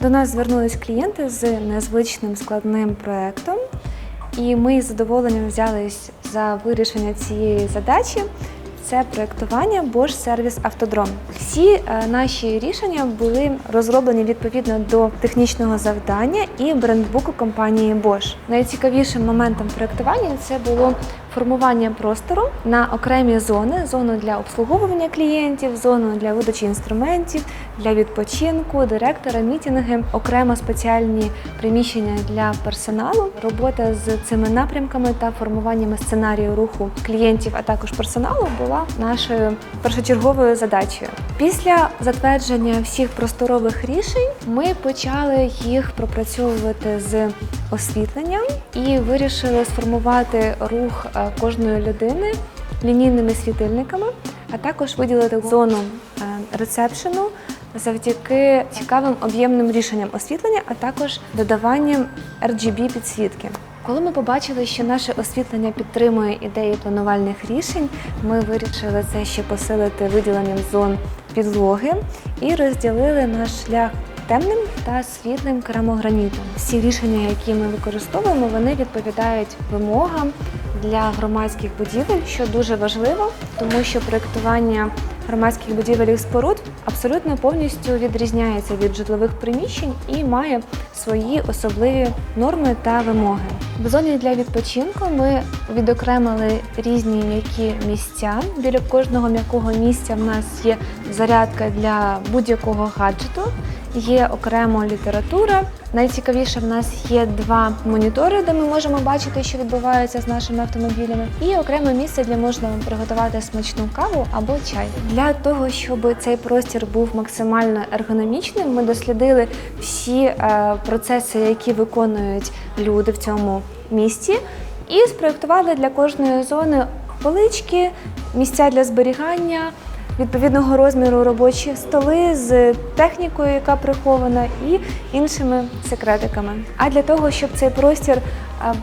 До нас звернулись клієнти з незвичним складним проектом, і ми з задоволенням взялись за вирішення цієї задачі. Це проектування Bosch Service Автодром. Всі е, наші рішення були розроблені відповідно до технічного завдання і брендбуку компанії Bosch. Найцікавішим моментом проектування це було формування простору на окремі зони: зону для обслуговування клієнтів, зону для видачі інструментів, для відпочинку, директора, мітинги, окремо спеціальні приміщення для персоналу. Робота з цими напрямками та формуваннями сценарію руху клієнтів, а також персоналу була нашою першочерговою задачею. Після затвердження всіх просторових рішень ми почали їх пропрацьовувати з освітленням і вирішили сформувати рух е, кожної людини лінійними світильниками, а також виділити зону е, ресепшену завдяки цікавим об'ємним рішенням освітлення, а також додаванням RGB підсвітки. Коли ми побачили, що наше освітлення підтримує ідеї планувальних рішень, ми вирішили це ще посилити виділенням зон підлоги і розділили наш шлях темним та світлим керамогранітом. Всі рішення, які ми використовуємо, вони відповідають вимогам для громадських будівель, що дуже важливо, тому що проєктування громадських будівель і споруд абсолютно повністю відрізняється від житлових приміщень і має свої особливі норми та вимоги. В зоні для відпочинку ми відокремили різні м'які місця. Біля кожного м'якого місця в нас є зарядка для будь-якого гаджету. Є окремо література. Найцікавіше в нас є два монітори, де ми можемо бачити, що відбувається з нашими автомобілями, і окреме місце, де можна приготувати смачну каву або чай. Для того, щоб цей простір був максимально ергономічним, ми дослідили всі е, процеси, які виконують люди в цьому місті, і спроєктували для кожної зони полички, місця для зберігання відповідного розміру робочі столи з технікою, яка прихована, і іншими секретиками. А для того, щоб цей простір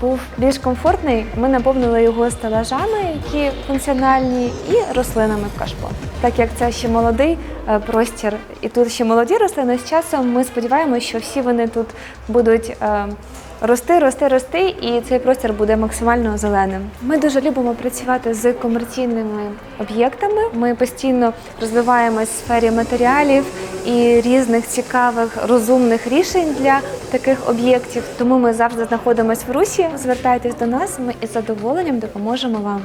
був більш комфортний, ми наповнили його стелажами, які функціональні, і рослинами в кашпо. Так як це ще молодий е, простір, і тут ще молоді рослини, з часом ми сподіваємося, що всі вони тут будуть. Рости, рости, рости, і цей простір буде максимально зеленим. Ми дуже любимо працювати з комерційними об'єктами. Ми постійно розвиваємось в сфері матеріалів і різних цікавих розумних рішень для таких об'єктів. Тому ми завжди знаходимося в русі. Звертайтесь до нас, ми із задоволенням допоможемо вам.